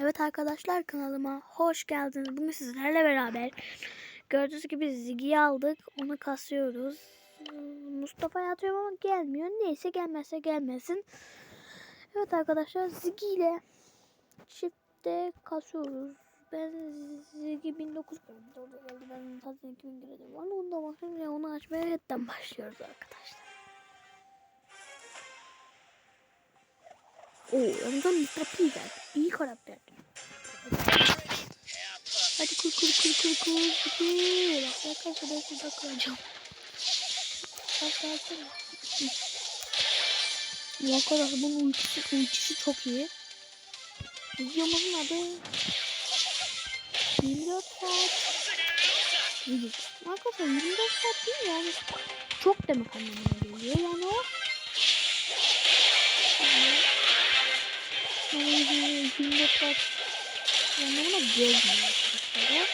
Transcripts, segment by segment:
Evet arkadaşlar kanalıma hoş geldiniz. Bugün sizlerle beraber gördüğünüz gibi Ziggy'yi aldık. Onu kasıyoruz. Mustafa'ya atıyorum ama gelmiyor. Neyse gelmezse gelmesin. Evet arkadaşlar Ziggy ile çiftte kasıyoruz. Ben Ziggy 19 gördüm. Orada geldi. Ben zaten 2000 girdim. Ama ondan bakıyorum ya onu açmaya hepten başlıyoruz arkadaşlar. Oo, yanımda Mr. P geldi. İyi karakter. Hadi kur kur kur kur kur kur. Arkadaşlar ben şurada kıracağım. Bak gelsene. Bu arkadaşlar bunun ultisi, ultisi çok iyi. Videomuzun adı 24 saat video. Arkadaşlar 24 saat değil yani çok demek anlamına geliyor yani o. Yani 24 saat anlamına gelmiyor.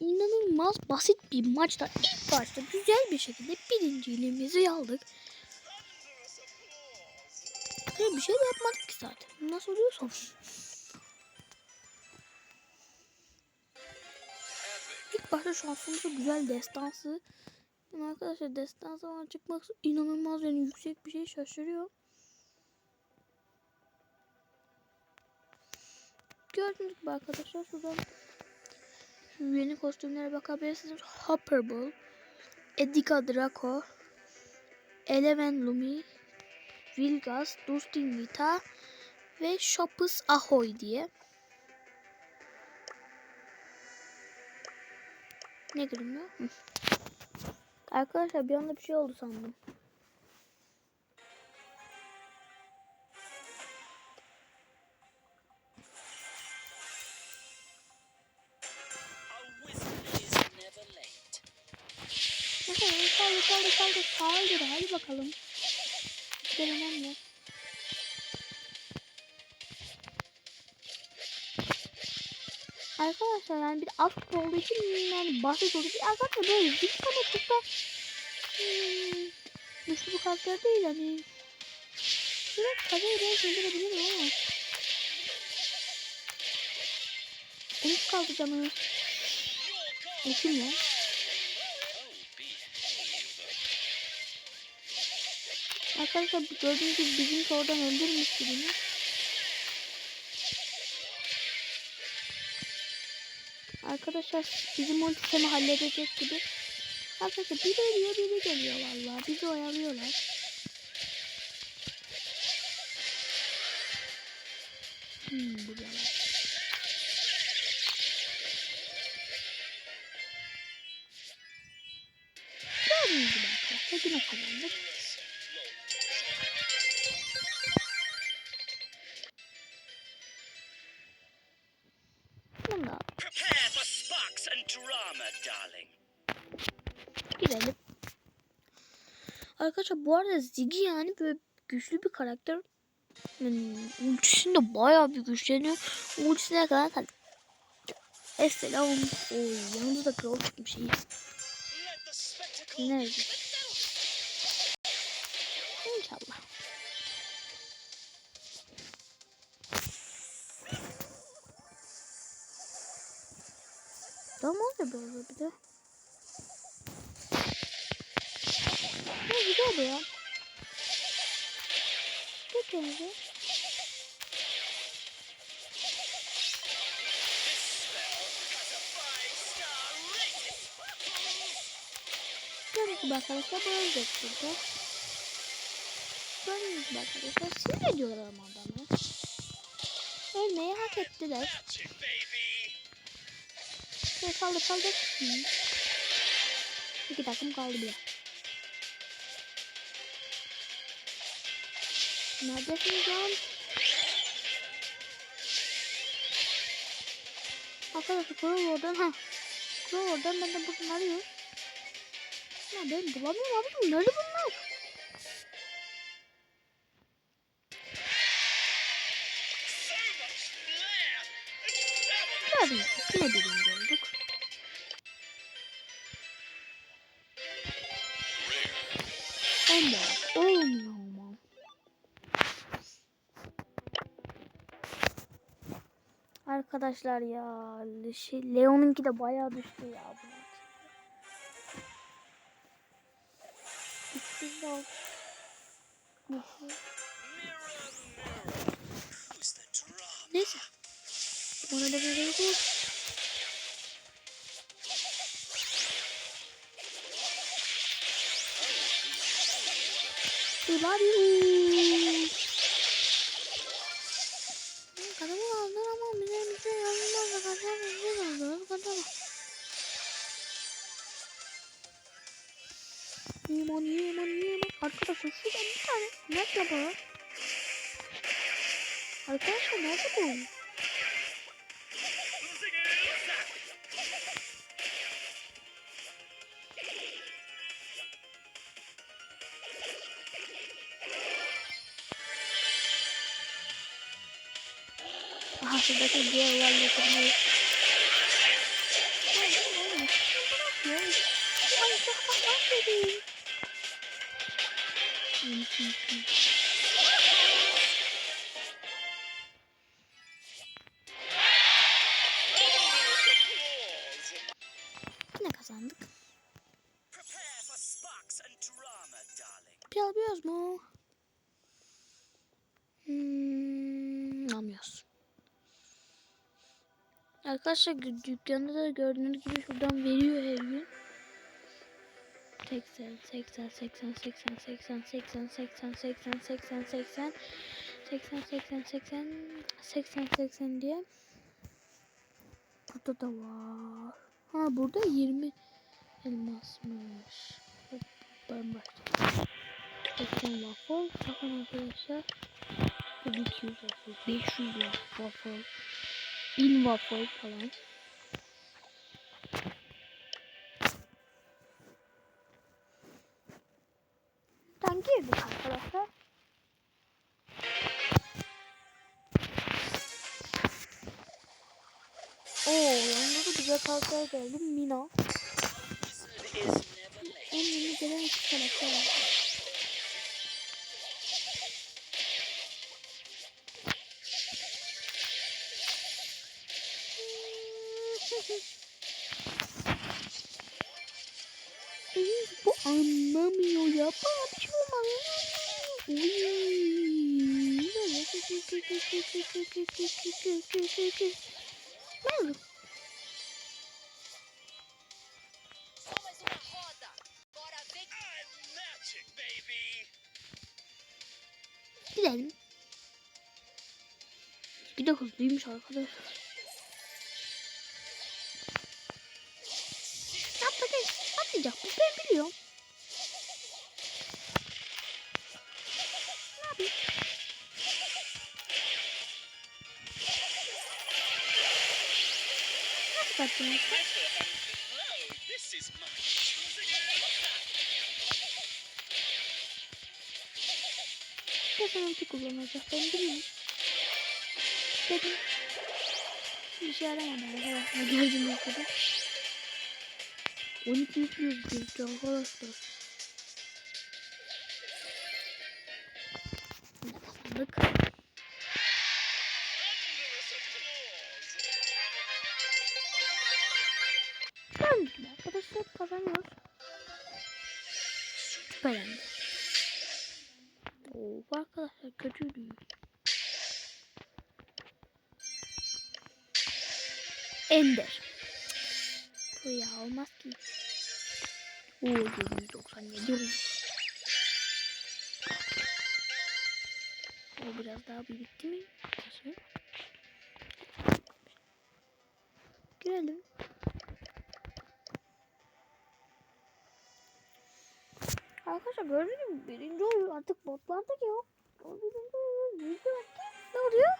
İnanılmaz basit bir maçta ilk başta güzel bir şekilde birinciliğimizi aldık. Ya bir şey de yapmadık ki zaten. Nasıl oluyorsa. İlk başta şansımızı güzel destansı. Yani arkadaşlar destansı çıkmak inanılmaz yani yüksek bir şey şaşırıyor. Gördüğünüz gibi arkadaşlar şuradan şu yeni kostümlere bakabilirsiniz. Hopper Bull, Edika Draco, Eleven Lumi, Vilgas, Dustin Vita ve Shopus Ahoy diye. Ne görünüyor? Arkadaşlar bir anda bir şey oldu sandım. Saldır saldır hadi bakalım. Hiç önemli. Arkadaşlar yani bir aşk olduğu için yani basit olduğu için arkadaşlar böyle bir çok da hmm, güçlü bir karakter değil hani. Biraz kazayı ben söndürebilirim ama. 13 kaldı canı. Ekim ya. Arkadaşlar gördüğünüz gibi bizim oradan öldürmüş birini. Arkadaşlar bizim ultisemi halledecek gibi. Arkadaşlar biri ölüyor biri geliyor vallahi. Bizi oyalıyorlar. Hmm, buradalar. Gördüğünüz bu arada Ziggy yani böyle güçlü bir karakter. Yani ultisinde bayağı bir güçleniyor. Ultisine kadar kadar. Esselam. Oy yanında da kral çıkmış iyi. Nerede? İnşallah. Tamam oluyor böyle bir de. Ne güzel bu ya. Geç önce. Gördüğünüz gibi arkadaşlar bu ölecek burada. Gördüğünüz gibi arkadaşlar sinir ediyorlar ama adamı. Ölmeyi hak ettiler. Şöyle kaldır. Hı. İki takım kaldı bile. Neredesiniz lan? Arkadaşlar Crow oradan ha. Crow oradan ben de buradan arıyorum. Ya ben bulamıyorum abi. Nerede bunlar? Gördüm. Yine birinci Arkadaşlar ya şey, Leon'unki de bayağı düştü ya. al- Neyse. Ona da. We love you. Şuradaki diğer yerle kırmızı. Ay çok aferin. Thunderous applause. Yine kazandık. Alıyoruz mu? Hmm, almıyoruz. Arkadaşlar dü- dükkanda da gördüğünüz gibi şuradan veriyor her gün. 80, 80, 80, 80, 80, 80, 80, 80, 80, 80, 80, 80, 80, 80, 80 diye. Burada da var. Ha burada 20 elmasmış. Hop, Ben başlayayım. 80 waffle. Bakın arkadaşlar. Bu 200 waffle. 500 waffle. 1000 waffle falan. Tam girdik arkadaşlar. Oo, yanında da güzel karakter geldi. Mina. En yeni gelen karakter Bu anlamıyor ya. Bana bir şey magic, baby. Gidelim. Bir de hızlıymış arkadaşlar. Zaman ki kullanacak ben biliyorum. Dedim. Bir şey aramadı arkadaşlar gördüğünüz gibi. 12 yüklüyoruz biz arkadaşlar. Arkadaşlar kazanıyoruz. Süper Oo, bu arkadaşlar kötüydü. Ender. Bu ya olmaz ki. Oo 797 oldu. O biraz daha birikti mi? Girelim. Arkadaşlar gördüğünüz gibi birinci oyun artık botlarda yok. O birinci oyun birinci bakayım. Ne oluyor?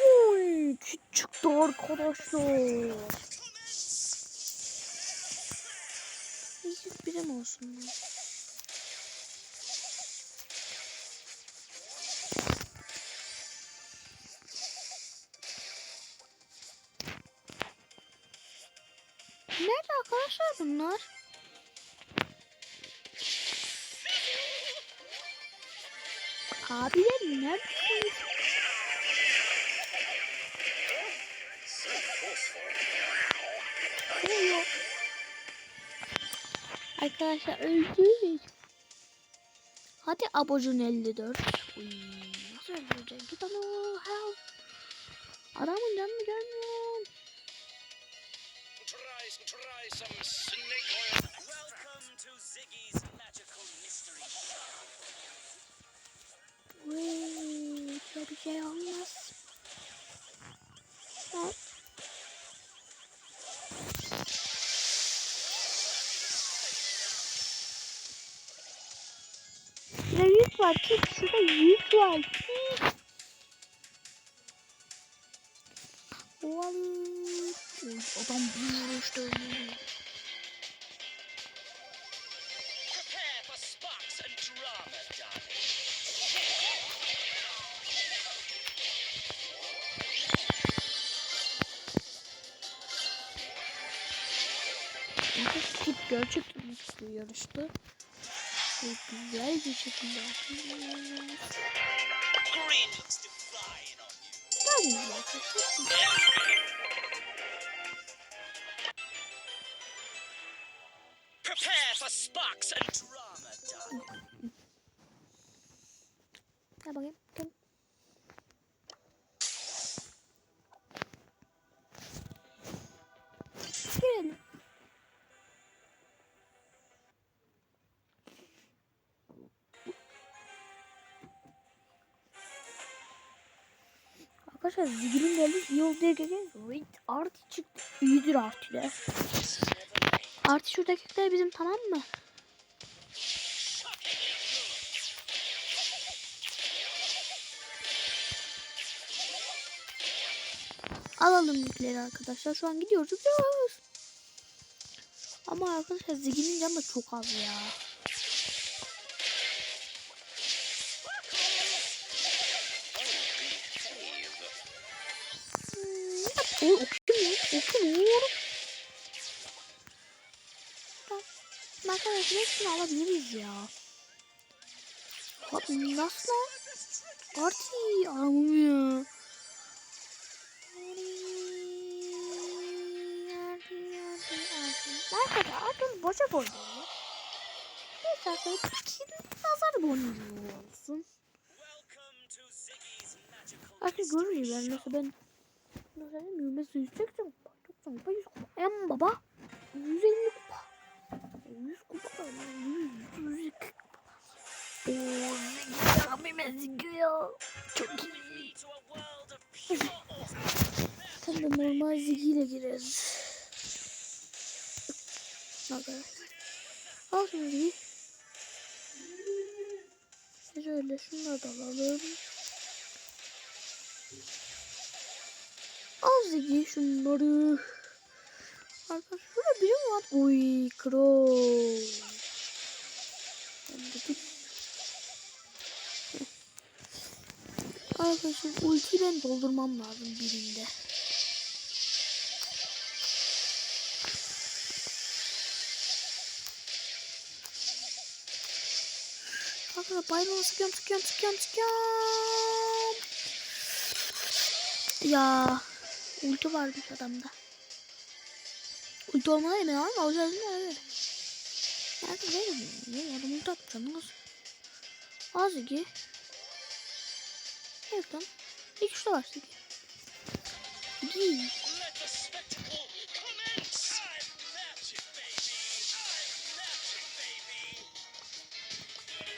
Oy küçüktü arkadaşlar. Bir sürprizim olsun. ya. arkadaşlar bunlar? Abiler neredesiniz? Arkadaşlar öldürmeyin. Hadi abocun 54. Uy, nasıl öldürecek? Git onu. Adamın canını görmüyor. Try, try some snake oil. Welcome to Ziggy's magical mystery shop. Uy, şöyle bir şey olmaz. Ha. Şurada yük var ki şurada yük var ki. Oğlum. Oy, adam bir drama, darling. Tip gerçekten mutlu yarıştı. Çok güzel bir şekilde you. Tabii ki sparks and drama, darling. Gel bakayım. Gel. Arkadaşlar zigilin geldi oldu diye geleceğiz. Wait artı çıktı. İyidir artı Artı şuradakiler bizim tamam mı? Alalım yükleri arkadaşlar. Şu an gidiyoruz. gidiyoruz. Ama arkadaşlar Ziggy'nin canı da çok az ya. Arkadaşlar hepsini alabiliriz ya. Abi nasıl? Artı alamıyor. Nerede artık boşa koyuyor. Neyse arkadaşlar kill nazar boncuğu olsun. Artık görürüz ben mesela ben mesela yürümesi 180 kupa 90 kupa 100 kupa en baba 150 kupa 100 kupa 100 140 kupa. Ooo Rabbim eziyor çok iyi. Tam da normal zigiyle gireriz Arkadaşlar Al şunu zigi Şöyle şunları da alalım. Al zigi şunları Arkadaşlar şurada biri mi var? Uy crow Arkadaşlar ultiyi ben doldurmam lazım birinde. Arkadaşlar bayrağını sıkıyorum sıkıyorum sıkıyorum sıkıyorum. Ya ulti varmış adamda. Ulti olmalı emin ama olacağız mı? Evet. Nerede değil mi? Ne adam ulti atacağım. Az iki. Evet lan. İlk üçte var Sigi. Sigi. Let the spectacle commence! I'm magic, baby! I'm magic, baby!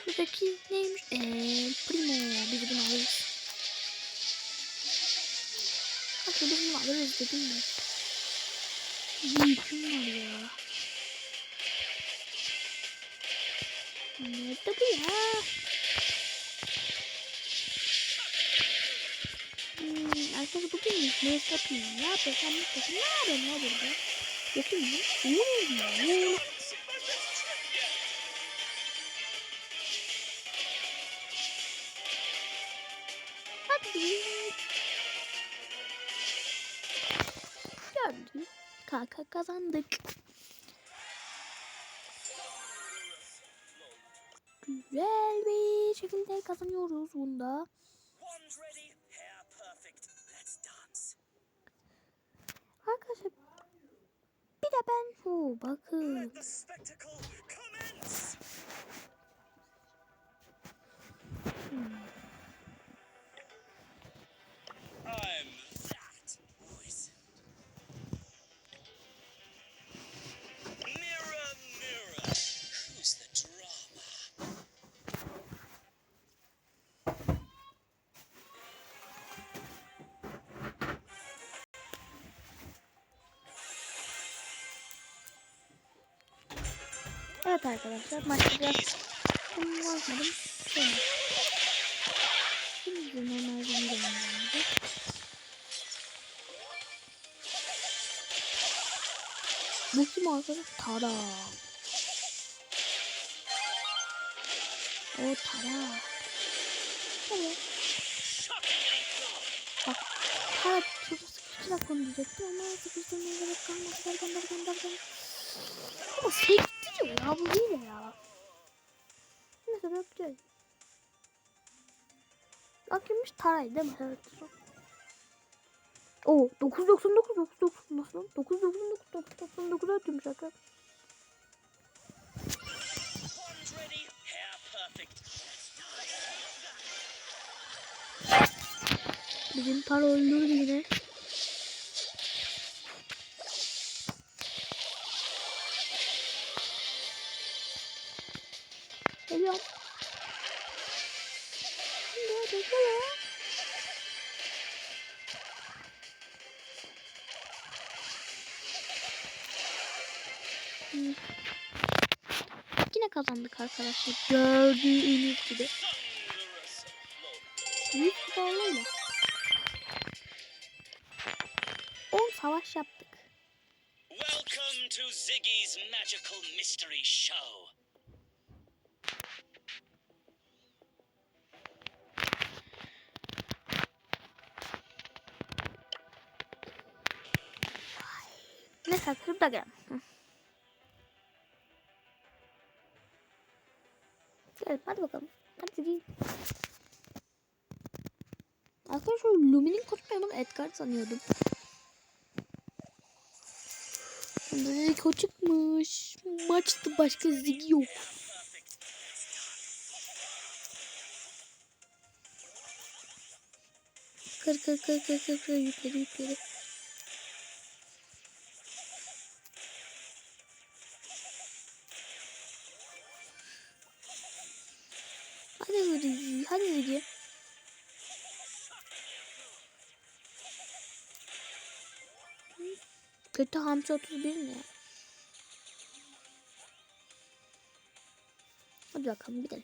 Şuradaki neymiş? Eee Primo. Biz bunu alırız. Aslında biz bunu alırız dedim mi? Yüküm var ya. Nerede bu ya? Hmm, arkadaşlar bugün ne yapayım? Ne yapacağım? Ne yapacağım? Ne yapayım? Ne yapayım? Bakayım mı? Oo, Hadi. Gördün. Kaka kazandık. Güzel bir şekilde kazanıyoruz bunda. Arkadaşlar bir de ben Oo, bakın. Let Evet arkadaşlar başlayacağız. Bunu yazmadım. Şöyle. Şimdi normal bir gönderdi. Bu kim arkadaş? Tara. O Tara. Evet. Shockingly good! Bak. Tara şurada sıkıştırarak onu diyecektim ama sıkıştırmaya gerek kalmadı. Gel gönder gönder gönder. Ama sektiriyor ya bu hile ya. Mesela yapacağız. Bakıyormuş Taray değil mi? Evet. O 999 99 nasıl? 999 999 atıyormuş arkadaşlar. Bizim Tara öldürdü yine. Arkadaşlar. Gördüğünüz gibi. Büyük bir bağlayla. 10 savaş yaptık. Welcome to Ziggy's Magical Mystery Show. Neyse şurada gel. Gel hadi bakalım. Hadi gel. Arkadaşlar Lumi'nin kostümü ben Edgar sanıyordum. Böyle o çıkmış. Maçta başka Ziggy yok. Kır kır kır kır kır kır yükleri yükleri. Hadi Ziggy, hadi Ziggy. Kötü hamsi 31 ne? Hadi bakalım gidelim.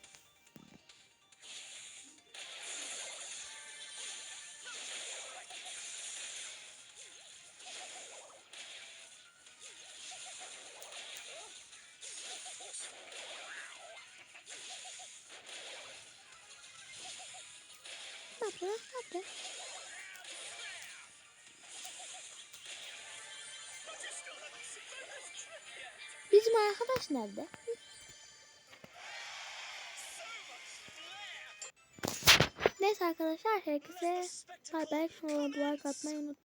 Yapıyor? Bizim arkadaş nerede? Neyse arkadaşlar herkese bay bay. Like atmayı unutmayın.